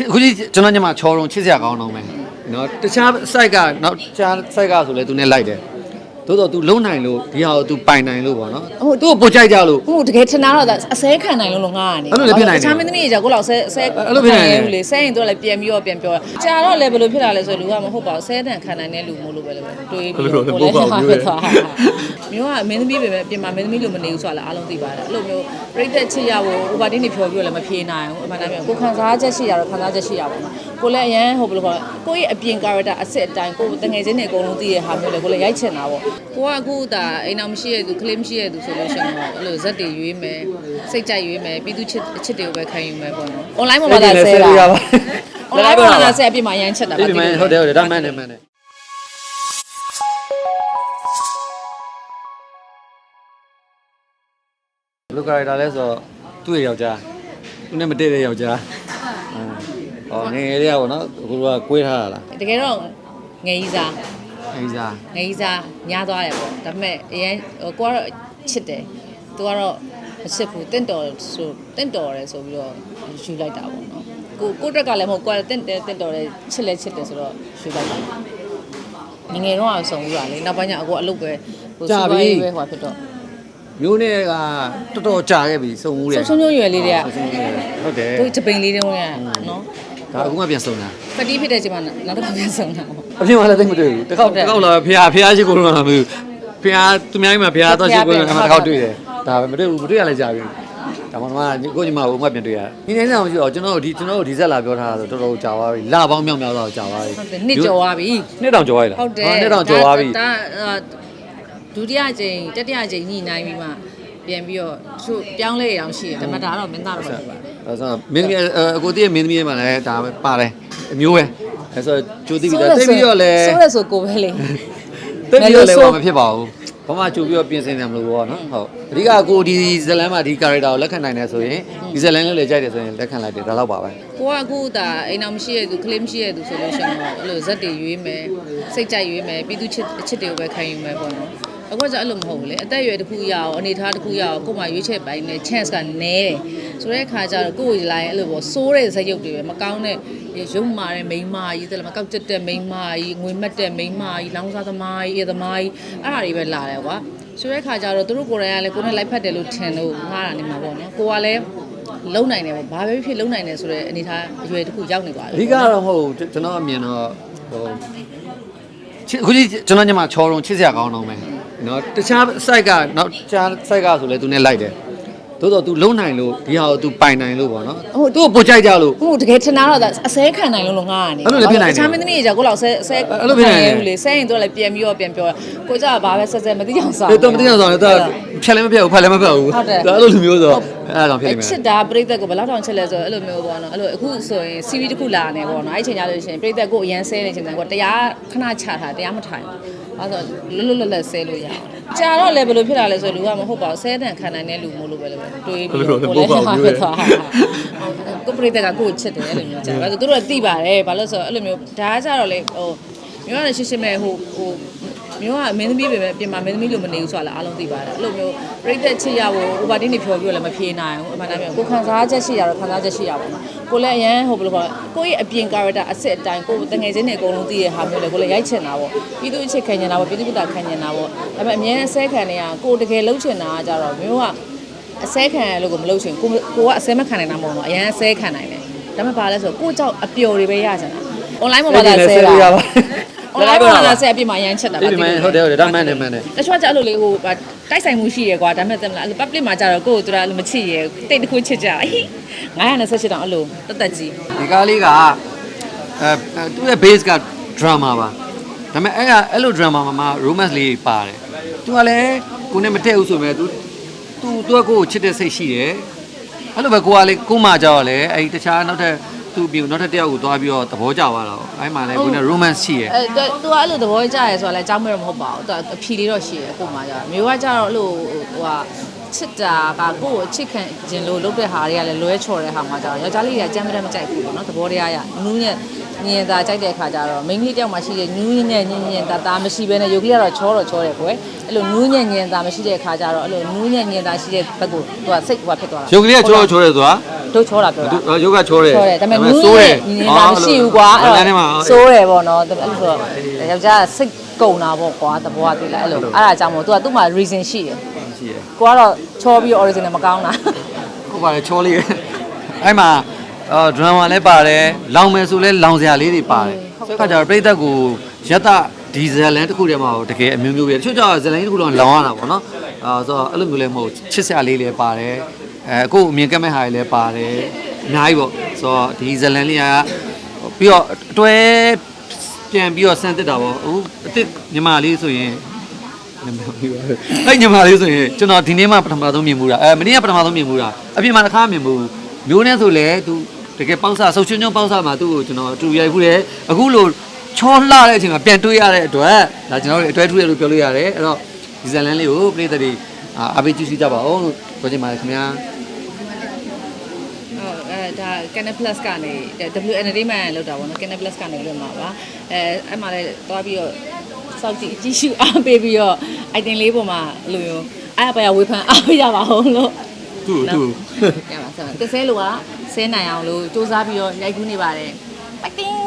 ချစ်အခုကြီးကျွန်တော်ညမှာချော်ရုံချစ်စရာကောင်းတော့မယ်နော်တခြား site ကနောက်တခြား site ကဆိုလဲသူနဲ့လိုက်တယ် သို့တော့ तू လုံနိုင်လို့ဒီဟာကို तू ပိုင်နိုင်လို့ပေါ့နော်သူ့ကိုပို့ကြိုက်ကြလို့ဟုတ်တကယ်ထင်တာတော့ဒါအစဲခံနိုင်လို့လို့ငားရနေအဲ့လိုလည်းဖြစ်နိုင်တယ်တခြားမင်းသမီးတွေကြောင့်ကိုယ့်လောက်ဆဲဆဲအဲ့လိုဖြစ်နိုင်တယ် ဘူးလေဆဲရင်တော့လည်းပြန်ပြီးတော့ပြန်ပြောတာကြာတော့လည်းဘယ်လိုဖြစ်တာလဲဆိုလူကမဟုတ်ပါဘူးဆဲတန်ခံနိုင်တဲ့လူမို့လို့ပဲလေတွေးပြီးတော့ကိုယ်လည်းဟာဖြစ်သွားမျိုးကမင်းသမီးပဲပဲပြင်မှာမင်းသမီးလိုမနေဘူးဆိုတာလည်းအားလုံးသိပါတယ်အဲ့လိုမျိုးပြိတက်ချစ်ရဖို့ over တင်းနေဖြောပြီးတော့လည်းမဖြေနိုင်ဘူးအမှန်တမ်းပြောကိုခံစားချက်ရှိရတော့ခံစားချက်ရှိရပါဘူးကိုလည်းအရန်ဟိုဘယ်လိုခေါ်ကိုယ့်ရဲ့အပြင် character အစစ်အတိုင်းကိုတငယ်ချင်းတွေအကုန်လုံးသိရဟာမျိုးလေကိုလည်းရိုက်ချင်တာပေါ့ကိုကအခုဒါအိမ်အောင်မရှိရသူကလေးမရှိရသူဆိုလို့ရှိရင်တော့အဲ့လိုဇက်တွေရွေးမယ်စိတ်ကြိုက်ရွေးမယ်ပြီးသူချစ်ချစ်တွေကိုပဲခံယူမယ်ပေါ့နော် online ပေါ်မှာသာဆဲတာ online ပေါ်မှာသာဆဲအပြင်မှာရမ်းချက်တာဒီမှာဟုတ်တယ်ဟုတ်တယ်ဒါမှန်တယ်မှန်တယ်လူကာရီတာလဲဆိုတော့သူ့ရဲ့ယောက်ျားသူနဲ့မတည့်တဲ့ယောက်ျားဟောငယ်ငယ်လေးကပေါ့နော်အခုကကွေးထားတာလားတကယ်တော့ငယ်ကြီးစား အေးစားငယ်ကြီးစားညားသွားတယ်ပေါ့ဒါပေမဲ့အရင်ဟိုကိုကတော့ချစ်တယ်သူကတော့မချစ်ဘူးတင့်တော်ဆိုတင့်တော်တယ်ဆိုပြီးတော့ယူလိုက်တာပေါ့နော်ကိုကိုတက်ကလည်းမဟုတ်ကိုကတင့်တယ်တင့်တော်တယ်ချစ်လဲချစ်တယ်ဆိုတော့ယူလိုက်တာငယ်ငယ်တော့အောင်ဆုံးဘူးပါလေနောက်ပိုင်းကျအကိုအလုပ်ပဲဟိုစူပါရေးပဲဟိုဖြစ်တော့မျိုးနဲ့ကတော်တော်ကြာခဲ့ပြီစုံမှုတယ်ဆုံးဆုံးရွယ်လေးတွေကဟုတ်တယ်တို့ဂျပိန်လေးတွေဝင်ရနော်ဒါအခုမှပြန်စုံတာဖတီးဖြစ်တဲ့ချိန်မှာနောက်တစ်ခါပြန်ဆုံးတာပေါ့ အပြင်မှာလည်းသိမတွေ့ဘူးတစ်ခေါက်တစ်ခေါက်လာဖះဖះရှိကိုတော့မဘူးဖះသူများကြီးမှာဖះတော့ရှိကိုတော့တစ်ခေါက်တွေ့တယ်ဒါပဲမတွေ့ဘူးမတွေ့ရလဲကြာပြီဒါမှမဟုတ်ကိုညီမကမှပြန်တွေ့ရဒီနေ့ဆောင်မရှိတော့ကျွန်တော်တို့ဒီကျွန်တော်တို့ဒီဆက်လာပြောထားတာဆိုတော်တော်ကြာသွားပြီလပေါင်းမြောက်မြောက်တော့ကြာသွားပြီဟုတ်တယ်နှစ်ကျော်သွားပြီနှစ်တောင်ကျော်သွားပြီလားဟုတ်တယ်နှစ်တောင်ကျော်သွားပြီဒါဒါဒုတိယကြိမ်တတိယကြိမ်ညှိနှိုင်းပြီးမှပြန်ပြီးတော့သူပြောင်းလဲရအောင်ရှိတယ်ဒါပေမဲ့ဒါကတော့မင်းသားတော့ပဲဖြစ်ပါတယ်အဲဆိုမင်းသမီးအကိုတည်းရဲ့မင်းသမီးရဲ့မှာလည်းဒါပဲပါတယ်အမျိုးပဲ အဲဆိုကြိုသိပြီဒါသိပြီးတော့လည်းဆိုးရဆိုကိုပဲလေသိပြီးတော့လည်းဘာမဖြစ်ပါဘူးဘာမှကြိုပြီးတော့ပြင်ဆင်တယ်မလို့ပေါ့နော်ဟုတ်အဓိကကိုဒီဇလန်မှာဒီ character ကိုလက်ခံနိုင်တယ်ဆိုရင်ဒီဇလန်လေးလည်းကြိုက်တယ်ဆိုရင်လက်ခံလိုက်တယ်ဒါတော့ပါပဲကိုကအခုဒါအိမ်အောင်မရှိရသူကလေးမရှိရသူဆိုလို့ရှိရင်တော့အဲ့လိုဇက်တွေရွေးမယ်စိတ်ကြိုက်ရွေးမယ်ပြီးသူချစ်ချစ်တွေကိုပဲခံယူမယ်ပေါ့နော် အခုကအဲ့လိုမဟုတ်ဘူးလေအသက်အရွယ်တစ်ခုရအောင်အနေထားတစ်ခုရအောင်ကို့မှာရွေးချယ်ပိုင်းနဲ့ chance ကနည်းတယ်ဆိုတဲ့အခါကျတော့ကိုယ့်ကိုလာရင်အဲ့လိုပေါ့စိုးတဲ့ဇက်ရုပ်တွေပဲမကောင်းတဲ့ရုပ်မာတဲ့မိန်းမကြီးတဲ့မကောက်တက်တဲ့မိန်းမကြီးငွေမက်တဲ့မိန်းမကြီးလောင်းစားသမားကြီးအေးသမားကြီးအဲ့ဒါတွေပဲလာတယ်ကွာဆိုတဲ့အခါကျတော့သူတို့ကိုယ်တိုင်ကလည်းကိုယ်နဲ့လိုက်ဖက်တယ်လို့ထင်လို့ငားတာနေမှာပေါ့နော်ကိုကလည်းလုံနိုင်တယ်ပေါ့ဘာပဲဖြစ်လုံနိုင်တယ်ဆိုတဲ့အနေထားအရွယ်တစ်ခုရောက်နေပါအပြီဓိကတော့မဟုတ်ဘူးကျွန်တော်အမြင်တော့ဟိုချစ်အခုကြီးကျွန်တော်ညမှာချော်ရုံချစ်စရာကောင်းတော့မယ် နော်တခြား site ကနောက်တခြား site ကဆိုလဲသူနဲ့လိုက်တယ်သို့တော့ तू လုံနိုင်လို့ဒီဟာကို तू ပိုင်နိုင်လို့ပေါ့နော်သူ့ကိုပို့ကြိုက်ကြလို့ဟုတ်တကယ်ထင်တာတော့ဒါအစဲခံနိုင်လို့လို့ငားရနေအဲ့လိုလည်းဖြစ်နိုင်တယ်တခြားမင်းသမီးတွေကြောင့်ကိုယ့်လောက်ဆဲဆဲအဲ့လိုဖြစ်နိုင်တယ် ဘူးလေဆဲရင်တော့လည်းပြန်ပြီးတော့ပြန်ပြောတာကိုကြကဘာပဲဆက်ဆက်မသိအောင်စားေတော့မသိအောင်ဆိုတော့ဖြတ်လည်းမဖြတ်ဘူးဖတ်လည်းမဖတ်ဘူး ဟုတ်တယ်ဒါအဲ့လိုလူမျိုးဆိုတော့အဲ့ဒါကြောင့်ဖြစ်နေအဲ့မှာ ချစ်တာပြိသက်ကိုဘယ်လောက်တောင်ချစ်လဲဆိုတော့အဲ့လိုမျိုးပေါ့နော်အဲ့လိုအခုဆိုရင် CV တစ်ခုလာနေပေါ့နော်အဲ့ချိန်ကြလို့ရှိရင်ပြိသက်ကိုအရန်ဆဲနေချိန်တိုင်းကိုတရားခဏချတာတရားမထိုင်ဘူး အဲ့ဆိုလွတ်လွတ်လပ်လပ်ဆဲလို့ရအောင်ကြာတော့လည်းဘယ်လိုဖြစ်တာလဲဆိုတော့လူကမဟုတ်ပါဘူးဆဲတန်ခံနိုင်တဲ့လူမို့လို့ပဲလေတွေးပြီးတော့ကိုလည်းဟာဖြစ်သွားကိုပြိသက်ကကိုချစ်တယ်အဲ့လိုမျိုးကြာအဲ့ဒါသူတို့ကသိပါတယ်ဘာလို့ဆိုတော့အဲ့လိုမျိုးဒါကကြတော့လေဟိုမျိုးကလည်းရှင်းရှင်းပဲဟိုဟို မျိုးကမင်းသမီးပဲပဲပြင်မှာမင်းသမီးလိုမနေဘူးဆိုတာလည်းအားလုံးသိပါတယ်အဲ့လိုမျိုးပြိသက်ချစ်ရဖို့ over တင်းနေဖြောပြီးတော့လည်းမဖြေနိုင်ဘူးအမှန်တမ်းပြောကိုခံစားချက်ရှိရတော့ခံစားချက်ရှိရပါတော့ကိုလည်းအရန်ဟိုဘယ်လိုခေါ်ကိုယ့်ရဲ့အပြင် character အစစ်အတိုင်းကိုတငယ်ချင်းတွေအကုန်လုံးသိရဟာမျိုးလေကိုလည်းရိုက်ချင်တာပေါ့ပြီးသူအချစ်ခံချင်တာပေါ့ပြီးသူကခံချင်တာပေါ့ဒါပေမဲ့အမြဲအစဲခံနေရကိုတကယ်လှုပ်ချင်တာကကြတော့မျိုးကအစဲခံရလို့ကိုမလှုပ်ချင်ကိုကိုကအစဲမခံနိုင်တာမဟုတ်တော့အရန်အစဲခံနိုင်တယ်ဒါပေမဲ့ဘာလဲဆိုတော့ကိုကြောက်အပျော်တွေပဲရချင်တာ online ပေါ်မှာသာဆဲတာ online ပေါ်မှာသာဆဲအပြစ်မှာရမ်းချက်တာဒီမှာဟုတ်တယ်ဟုတ်တယ်ဒါမှန်တယ်မှန်တယ်တချို့ကကြအဲ့လိုလေဟိုတိုက်ဆိုင်မှုရှိရယ်ကွာဒါပေမဲ့တက်မလားအဲ့လို public မှာကြတော့ကိုယ့်ကိုသူကအဲ့လိုမချစ်ရယ်တိတ်တစ်ခုချစ်ကြအဟိ928တောင်အဲ့လိုတက်တက်ကြီးဒီကားလေးကအဲသူ့ရဲ့ base က drama ပါဒါပေမဲ့အဲ့ကအဲ့လို drama မှာ romance လေးပါတယ်သူကလည်းကိုနဲ့မတည့်ဘူးဆိုပေမဲ့ तू तू သူကကိုကိုချစ်တဲ့စိတ်ရှိတယ်အဲ့လိုပဲကိုကလေကိုမှကြောက်ရလေအဲ့ဒီတခြားနောက်ထပ် သူ့ပြီးနောက်ထပ်တယောက်ကိုသွားပြီးတော့သဘောကျသွားတော့အဲ့မှာလေကိုနဲ့ romance ရှိရယ်အဲသူကအဲ့လိုသဘောကျရဲဆိုတာလဲအကြောင်းမဲ့တော့မဟုတ်ပါဘူးသူကအဖြီလေးတော့ရှိရယ်ကို့မှာကြမျိုးကကြတော့အဲ့လိုဟိုဟာချစ်တာကကိုယ့်ကိုချစ်ခံခြင်းလို့လုပ်တဲ့ဟာတွေကလည်းလွဲချော်တဲ့ဟာမှာကြတော့ယောက်ျားလေးတွေကကြမ်းမတဲ့မကြိုက်ဘူးပေါ့နော်သဘောတရားရနူးညံ့ညင်သာကြိုက်တဲ့ခါကျတော့မိန်းကလေးတယောက်မှရှိတဲ့နူးညံ့ညင်ညင်သာသာမရှိဘဲနဲ့ယုတ်ကလေးကတော့ချောတော့ချောတယ်ကွယ်အဲ့လိုနူးညံ့ညင်သာမရှိတဲ့ခါကျတော့အဲ့လိုနူးညံ့ညင်သာရှိတဲ့ဘက်ကိုသူကစိတ်ဟိုဖြစ်သွားတာရုပ်ကလေးကချိုးချိုးရဲဆိုတာ တို့ချောတာပြောတာယောဂချောတယ်ချောတယ်ဒါပေမဲ့နူးဆိုးရဲ့နေတာမရှိဘူးကွာအဲ့အဲ့ဒါနဲ့မှတော့ဆိုးတယ်ပေါ့နော်အဲ့လိုဆိုတော့ယောက်ျားစိတ်ကုန်တာပေါ့ကွာတဘောကသိလားအဲ့လိုအဲ့ဒါကြောင့်မို့ तू ကသူ့မှာ reason ရှိတယ်ရှိရယ်ကိုကတော့ချောပြီး original မကောင်းတာဟုတ်ပါတယ်ချောလေးအဲ့မှာအော်ဒရမ်မာလည်းပါတယ်လောင်မယ်ဆိုလဲလောင်စရာလေးတွေပါတယ်ဆိုတော့ခါကျတော့ပြိသက်ကိုယတဒီဇယ်လန်တစ်ခုတည်းမှာတကယ်အမျိုးမျိုးပဲတချို့ကျတော့ဇယ်လန်တစ်ခုတော့လောင်ရတာပေါ့နော်အာဆိုတော့အဲ့လိုမျိုးလည်းမဟုတ်ချစ်စရာလေးလည်းပါတယ် အဲအခုအမြင်ကက်မဲ့ဟာတွေလည်းပါတယ်အများကြီးပေါ့ဆိုတော့ဒီဇယ်လန်လေးကပြီးတော့အတွဲပြန်ပြီးတော့ဆန်တက်တာပေါ့အခုအစ်စ်ညီမလေးဆိုရင်နံပါတ်ပြီးပါအဲ့ညီမလေးဆိုရင်ကျွန်တော်ဒီနေ့မှပထမဆုံးမြင်မှုတာအဲမနေ့ကပထမဆုံးမြင်မှုတာအပြင်မှာတစ်ခါမြင်မှုမျိုးနဲ့ဆိုလေသူတကယ်ပေါက်စားဆုပ်ချွန်းချွန်းပေါက်စားမှာသူ့ကိုကျွန်တော်အတူရိုက်ခုတယ်အခုလိုချောလှတဲ့အချိန်မှာပြန်တွေးရတဲ့အတွက်ဒါကျွန်တော်တို့အတွဲထူးရလို့ပြောလို့ရတယ်အဲ့တော့ဒီဇလန်လေးကိုပြည်သက်တွေအားပေးကြည့်ကြပါဦးလို့ပြောချင်ပါတယ်ခင်ဗျာဟုတ်အဲဒါ Canon Plus ကနေ W Entertainment လောက်တာပေါ့နော် Canon Plus ကနေလွှင့်မှာပါအဲအဲ့မှာလည်းသွားပြီးတော့စောက်ကြည့်ကြည့်ရှုအားပေးပြီးတော့ item လေးပေါ်မှာအဲ့လိုမျိုးအားပါရဝေဖန်အားပေးကြပါဦးလို့သူ့သူ့ရပါစမ်းတဆဲလိုကဆဲနိုင်အောင်လို့စူးစမ်းပြီးတော့ရိုက်ကူးနေပါတယ်ပိုက်တင်း